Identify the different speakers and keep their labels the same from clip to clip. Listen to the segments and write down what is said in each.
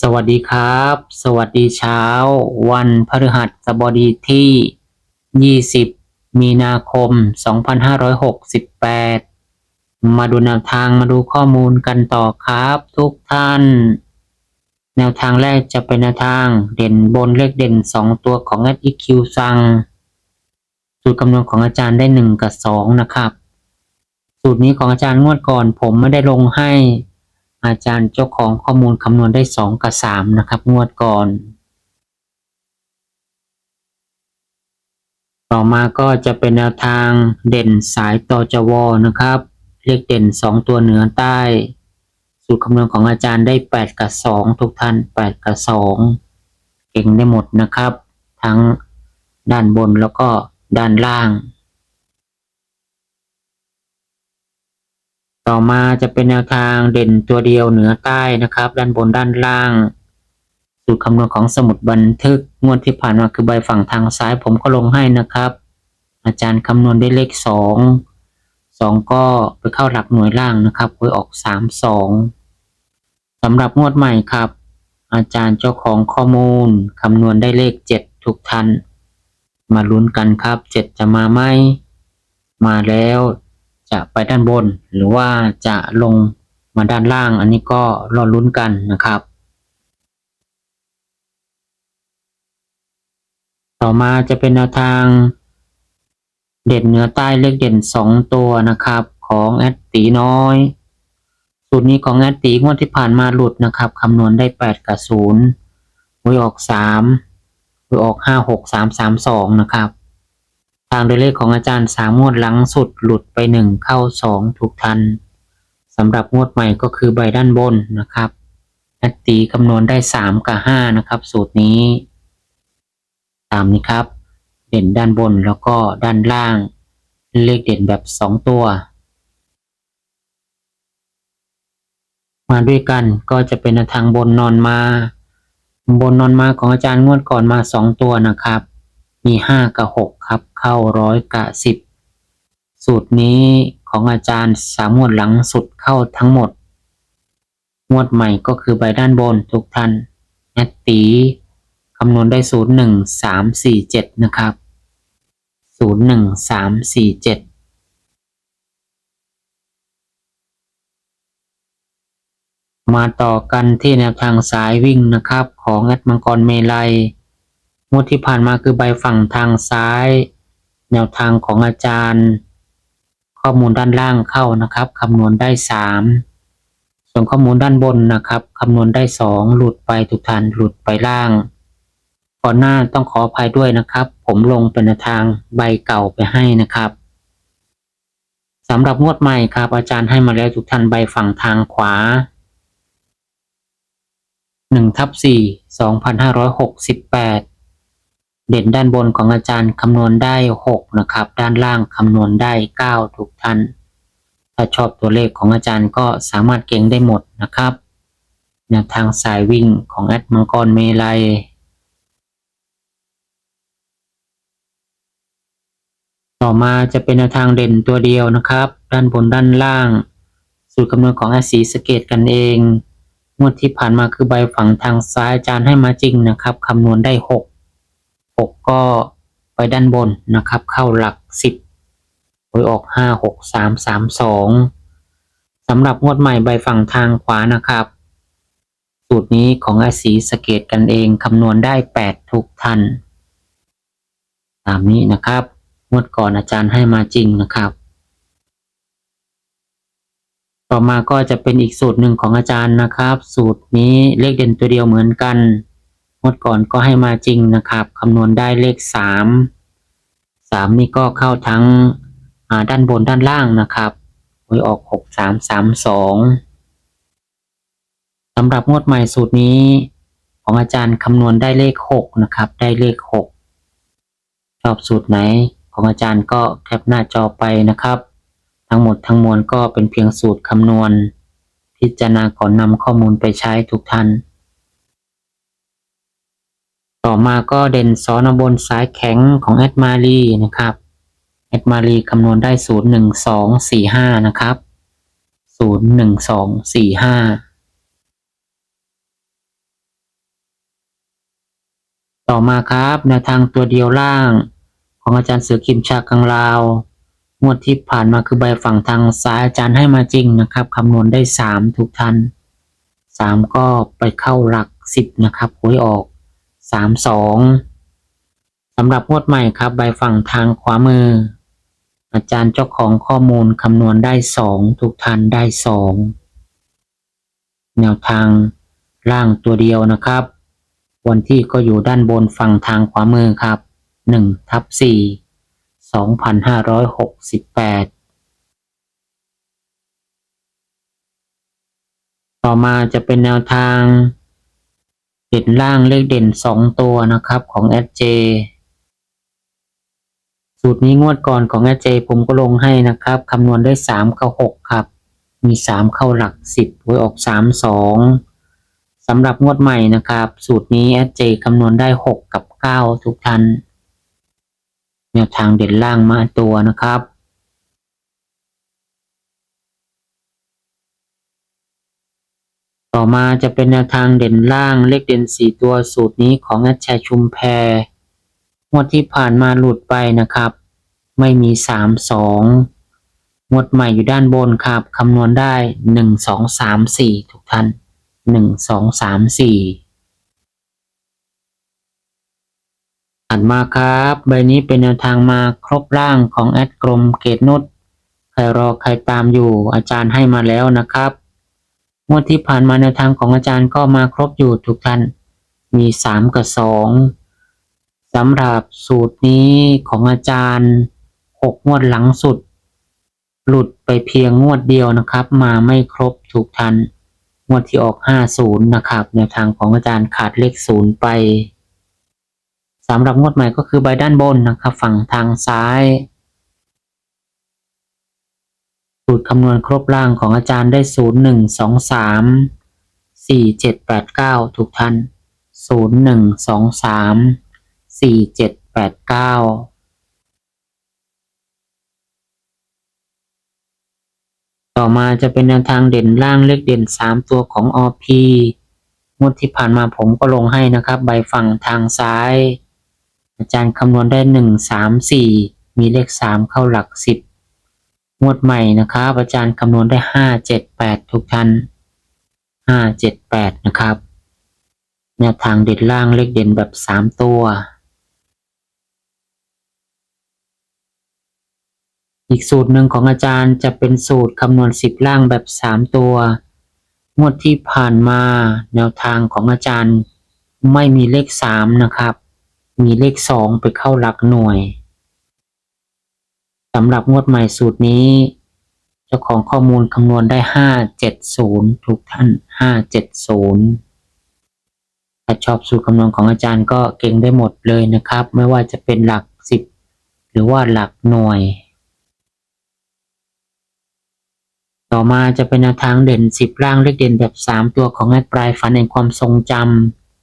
Speaker 1: สวัสดีครับ สวัสดีเช้า วันพฤหัสบดีที่ 20 มีนาคม 2568 มาดูแนวทางมาดูข้อมูลกันต่อครับทุกท่าน แนวทางแรกจะเป็นแนวทางเด่นบนเลขเด่น 2 ตัวของ s e q สั่งสูตรคำนวณของอาจารย์ได้ 1 กับ 2 นะครับ สูตรนี้ของอาจารย์งวดก่อนผมไม่ได้ลงให้ อาจารย์เจ้าของข้อมูลคำนวณได้สองกับสามนะครับ งวดก่อน ต่อมาก็จะเป็นแนวทางเด่นสายต่อจวนะครับ เลขเด่นสองตัวเหนือใต้ สูตรคำนวณของอาจารย์ได้แปดกับสองทุกท่านแปดกับสองเก่งได้หมดนะครับ ทั้งด้านบนแล้วก็ด้านล่าง ต่อมาจะเป็นแนวทางเด่นตัวเดียวเหนือใต้นะครับ ด้านบนด้านล่าง สูตรคำนวณของสมุดบันทึกงวดที่ผ่านมาคือใบฝั่งทางซ้ายผมก็ลงให้นะครับ อาจารย์คำนวณได้เลขสองสองก็ไปเข้าหลักหน่วยล่างนะครับหวยออกสามสองสำหรับงวดใหม่ครับ อาจารย์เจ้าของข้อมูลคำนวณได้เลขเจ็ดทุกท่านมาลุ้นกันครับเจ็ดจะมาไหมมาแล้ว จะไปด้านบน หรือว่าจะลงมาด้านล่าง อันนี้ก็รอลุ้นกันนะครับ ต่อมาจะเป็นแนวทางเด่นเหนือใต้เลขเด่นสองตัวนะครับของแอดตีน้อย สูตรนี้ของแอดตีงวดที่ผ่านมาหลุดนะครับคำนวณได้แปดกับศูนย์หวยออกสามหวยออกห้าหกสามสามสองนะครับ ทางโดยเลขของอาจารย์สามงวดหลังสุดหลุดไปหนึ่งเข้าสองถูกทันสำหรับงวดใหม่ก็คือใบด้านบนนะครับแอดตีคำนวณได้สามกับห้านะครับ สูตรนี้ ตามนี้ครับ เด่นด้านบนแล้วก็ด้านล่าง เลขเด่นแบบสองตัว มาด้วยกันก็จะเป็นทางบนนอนมา บนนอนมาของอาจารย์งวดก่อนมาสองตัวนะครับ มีห้ากับหกครับ เข้าร้อยกับสิบสูตรนี้ของอาจารย์สามงวดหลังสุดเข้าทั้งหมด งวดใหม่ก็คือใบด้านบนทุกท่านแอดตีคำนวณได้ศูนย์หนึ่งสามสี่เจ็ดนะครับศูนย์หนึ่งสามสี่เจ็ดมาต่อกันที่แนวทางสายวิ่งนะครับ ของแอดมังกรเมลัย งวดที่ผ่านมาคือใบฝั่งทางซ้าย แนวทางของอาจารย์ ข้อมูลด้านล่างเข้านะครับคำนวณได้ 3 ส่วนข้อมูลด้านบนนะครับคำนวณได้ 2 หลุดไปทุกท่านหลุดไปล่างก่อนหน้าต้องขออภัยด้วยนะครับ ผมลงเป็นทางใบเก่าไปให้นะครับสำหรับงวดใหม่ครับ อาจารย์ให้มาแล้วทุกท่านใบฝั่งทางขวา1ทับ4 2568 เด่นด้านบนของอาจารย์คำนวณได้ 6 นะครับ ด้านล่างคำนวณได้ 9 ทุกท่าน ถ้าชอบตัวเลขของอาจารย์ก็สามารถเก่งได้หมดนะครับแนวทางสายวิ่งของแอดมังกรเมลัยต่อมาจะเป็นแนวทางเด่นตัวเดียวนะครับ ด้านบนด้านล่าง สูตรคำนวณของอาศีสเกตกันเองงวดที่ผ่านมาคือใบฝั่งทางซ้ายอาจารย์ให้มาจริงนะครับคำนวณได้ 6 6 ก็ไปด้านบนนะครับ เข้าหลัก 10หวยออก 5 6 3 3 2สำหรับงวดใหม่ใบฝั่งทางขวานะครับสูตรนี้ของอาศีสเกตกันเองคำนวณได้ 8 ทุกท่านตามนี้นะครับงวดก่อนอาจารย์ให้มาจริงนะครับ ต่อมาก็จะเป็นอีกสูตรหนึ่งของอาจารย์นะครับ สูตรนี้เลขเด่นตัวเดียวเหมือนกัน งวดก่อนก็ให้มาจริงนะครับคำนวณได้เลขสามสามนี่ก็เข้าทั้งด้านบนด้านล่างนะครับหวยออกหกสามสามสองสำหรับงวดใหม่สูตรนี้ ของอาจารย์คำนวณได้เลขหกนะครับ ได้เลขหกชอบสูตรไหนของอาจารย์ก็แคปหน้าจอไปนะครับ ทั้งหมดทั้งมวลก็เป็นเพียงสูตรคำนวณ พิจารณาก่อนนำข้อมูลไปใช้ทุกท่าน ต่อมาก็เด่นสอนบนสายแข็งของแอดมารีนะครับแอดมารีคำนวณได้ศูนย์หนึ่งสองสี่ห้านะครับศูนย์หนึ่งสองสี่ห้าต่อมาครับแนวทางตัวเดียวล่าง ของอาจารย์เสือคิมชากังลาว งวดที่ผ่านมาคือใบฝั่งทางซ้ายอาจารย์ให้มาจริงนะครับคำนวณได้สามทุกท่านสามก็ไปเข้าหลักสิบนะครับหวยออก สามสองสำหรับงวดใหม่ครับใบฝั่งทางขวามือ อาจารย์เจ้าของข้อมูลคำนวณได้สองทุกท่านได้สองแนวทางล่างตัวเดียวนะครับวันที่ก็อยู่ด้านบนฝั่งทางขวามือครับหนึ่งทับสี่สองพันห้าร้อยหกสิบแปดต่อมาจะเป็นแนวทาง เด่นล่างเลขเด่นสองตัวนะครับของ SJ สูตรนี้งวดก่อนของ SJ ผมก็ลงให้นะครับคำนวณได้สามกับหกครับ มีสามเข้าหลักสิบหวยออกสามสองสำหรับงวดใหม่นะครับ สูตรนี้ SJ คำนวณได้หกกับเก้าทุกท่านแนวทางเด่นล่างมาตัวนะครับ ต่อมาจะเป็นแนวทางเด่นล่างเลขเด่นสีตัวสูตรนี้ของแอดชัยชุมแพงวดที่ผ่านมาหลุดไปนะครับ ไม่มีสามสองงวดใหม่อยู่ด้านบนครับคำนวณได้หนึ่งสองสามสี่ทุกท่านหนึ่งสองสามสี่ถัดมาครับ ใบนี้เป็นแนวทางมาครบร่างของแอดกรมเกตนุชใครรอใครตามอยู่อาจารย์ให้มาแล้วนะครับ งวดที่ผ่านมาแนวทางของอาจารย์ก็มาครบอยู่ทุกท่าน มีสามกับสองสำหรับสูตรนี้ของอาจารย์หกงวดหลังสุด หลุดไปเพียงงวดเดียวนะครับ มาไม่ครบทุกท่านงวดที่ออกห้าศูนย์นะครับแนวทางของอาจารย์ขาดเลขศูนย์ไปสำหรับงวดใหม่ก็คือใบด้านบนนะครับ ฝั่งทางซ้าย สูตรคำนวณครบล่างของอาจารย์ได้ศูนย์หนึ่งสองสามสี่เจ็ดแปดเก้าทุกท่านศูนย์หนึ่งสองสามสี่เจ็ดแปดเก้าต่อมาจะเป็นแนวทางเด่นล่างเลขเด่นสามตัวของ OP งวดที่ผ่านมาผมก็ลงให้นะครับ ใบฝั่งทางซ้าย อาจารย์คำนวณได้หนึ่งสามสี่มีเลขสามเข้าหลักสิบ งวดใหม่นะครับ อาจารย์คำนวณได้ห้าเจ็ดแปดทุกท่านห้าเจ็ดแปดนะครับแนวทางเด่นล่างเลขเด่นแบบสามตัว อีกสูตรหนึ่งของอาจารย์จะเป็นสูตรคำนวณสิบล่างแบบสามตัว งวดที่ผ่านมาแนวทางของอาจารย์ไม่มีเลขสามนะครับ มีเลขสองไปเข้าหลักหน่วย สำหรับงวดใหม่สูตรนี้ เจ้าของข้อมูลคำนวณได้ห้าเจ็ดศูนย์ทุกท่านห้าเจ็ดศูนย์ถ้าชอบสูตรคำนวณของอาจารย์ก็เก่งได้หมดเลยนะครับ ไม่ว่าจะเป็นหลักสิบหรือว่าหลักหน่วย ต่อมาจะเป็นแนวทางเด่นสิบล่างเลขเด่นแบบสามตัวของแอดปลายฝันแห่งความทรงจ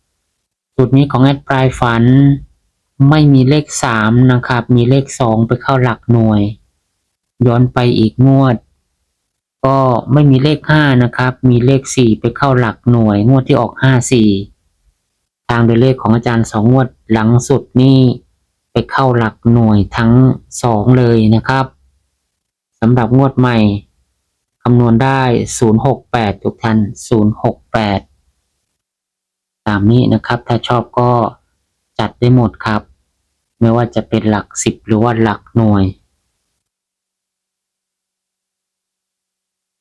Speaker 1: ำสูตรนี้ของแอดปลายฝัน ไม่มีเลขสามนะครับ มีเลขสองไปเข้าหลักหน่วย ย้อนไปอีกงวด ก็ไม่มีเลขห้านะครับ มีเลขสี่ไปเข้าหลักหน่วย งวดที่ออกห้าสี่ทางโดยเลขของอาจารย์สองงวดหลังสุดนี่ไปเข้าหลักหน่วยทั้งสองเลยนะครับสำหรับงวดใหม่คำนวณได้ศูนย์หกแปดทุกท่านศูนย์หกแปดตามนี้นะครับ ถ้าชอบก็จัดได้หมดครับ ไม่ว่าจะเป็นหลักสิบหรือว่าหลักหน่วย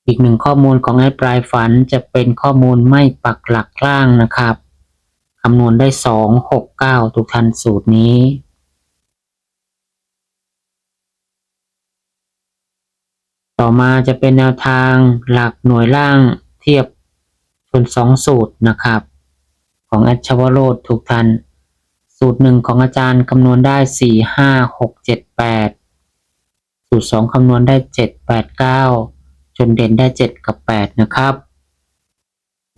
Speaker 1: อีกหนึ่งข้อมูลของไอ้ปลายฝันจะเป็นข้อมูลไม่ปักหลักล่างนะครับคำนวณได้สองหกเก้าทุกท่านสูตรนี้ต่อมาจะเป็นแนวทางหลักหน่วยล่างเทียบชนสองสูตรนะครับ ของอดชวโรดทุกท่าน สูตรหนึ่งของอาจารย์คำนวณได้สี่ห้าหกเจ็ดแปดสูตรสองคำนวณได้เจ็ดแปดเก้าจนเด่นได้เจ็ดกับแปดนะครับ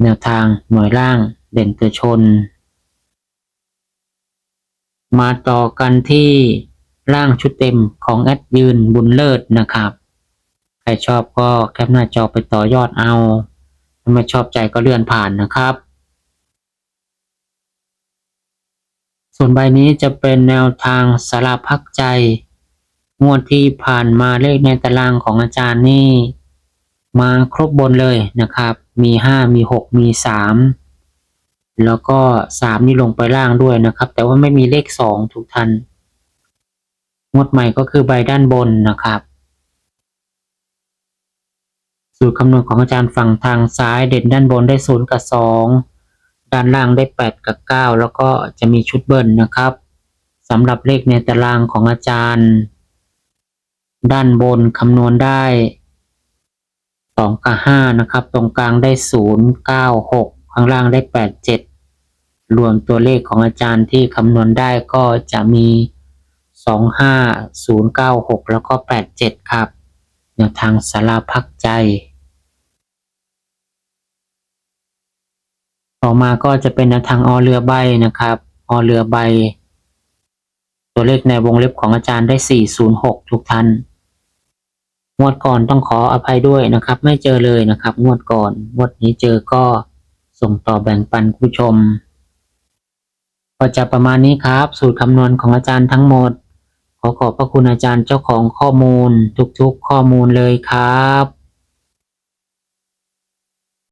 Speaker 1: แนวทางหน่วยล่างเด่นตัวชน มาต่อกันที่ร่างชุดเต็มของแอดยืนบุญเลิศนะครับ ใครชอบก็แคปหน้าจอไปต่อยอดเอา ถ้าไม่ชอบใจก็เลื่อนผ่านนะครับ ส่วนใบนี้จะเป็นแนวทางสารพักใจ งวดที่ผ่านมาเลขในตารางของอาจารย์นี่ มาครบบนเลยนะครับ มีห้ามีหกมีสามแล้วก็สามนี่ลงไปล่างด้วยนะครับ แต่ว่าไม่มีเลขสองทุกท่านงวดใหม่ก็คือใบด้านบนนะครับสูตรคำนวณของอาจารย์ฝั่งทางซ้ายเด่นด้านบนได้ศูนย์กับสอง ด้านล่างได้แปดกับเก้าแล้วก็จะมีชุดเบิ้ลนะครับสำหรับเลขในตารางของอาจารย์ ด้านบนคำนวณได้สองกับห้านะครับ ตรงกลางได้ศูนย์เก้าหกข้างล่างได้แปดเจ็ดรวมตัวเลขของอาจารย์ที่คำนวณได้ก็จะมีสองห้าศูนย์เก้าหกแล้วก็แปดเจ็ดครับแนวทางสาราพักใจ ต่อมาก็จะเป็นแนวทางออเรือใบนะครับอเรือใบ ตัวเลขในวงเล็บของอาจารย์ได้ 406 ทุกท่าน งวดก่อนต้องขออภัยด้วยนะครับ ไม่เจอเลยนะครับ งวดก่อน งวดนี้เจอก็ส่งต่อแบ่งปันผู้ชม ก็จะประมาณนี้ครับ สูตรคำนวณของอาจารย์ทั้งหมด ขอขอบพระคุณอาจารย์เจ้าของข้อมูล ทุกๆ ข้อมูลเลยครับ